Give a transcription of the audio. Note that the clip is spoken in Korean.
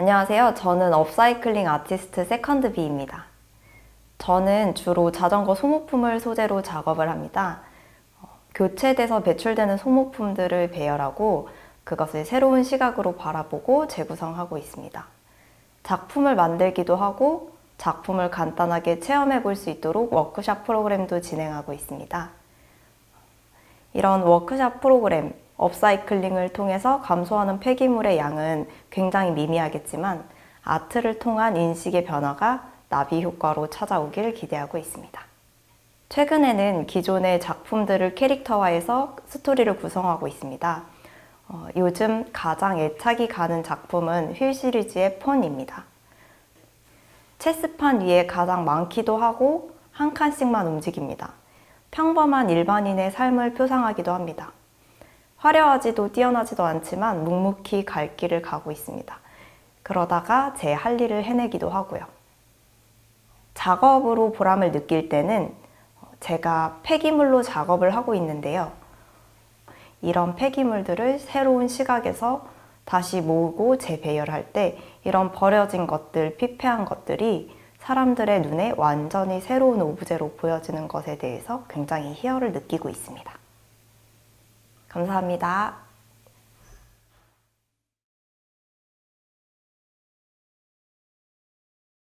안녕하세요. 저는 업사이클링 아티스트 세컨드 B입니다. 저는 주로 자전거 소모품을 소재로 작업을 합니다. 어, 교체돼서 배출되는 소모품들을 배열하고 그것을 새로운 시각으로 바라보고 재구성하고 있습니다. 작품을 만들기도 하고 작품을 간단하게 체험해 볼 수 있도록 워크샵 프로그램도 진행하고 있습니다. 이런 워크샵 프로그램, 업사이클링을 통해서 감소하는 폐기물의 양은 굉장히 미미하겠지만 아트를 통한 인식의 변화가 나비 효과로 찾아오길 기대하고 있습니다. 최근에는 기존의 작품들을 캐릭터화해서 스토리를 구성하고 있습니다. 어, 요즘 가장 애착이 가는 작품은 휠 시리즈의 폰입니다. 체스판 위에 가장 많기도 하고 한 칸씩만 움직입니다. 평범한 일반인의 삶을 표상하기도 합니다. 화려하지도 뛰어나지도 않지만 묵묵히 갈 길을 가고 있습니다. 그러다가 제 할 일을 해내기도 하고요. 작업으로 보람을 느낄 때는 제가 폐기물로 작업을 하고 있는데요. 이런 폐기물들을 새로운 시각에서 다시 모으고 재배열할 때 이런 버려진 것들, 피폐한 것들이 사람들의 눈에 완전히 새로운 오브제로 보여지는 것에 대해서 굉장히 희열을 느끼고 있습니다. 감사합니다.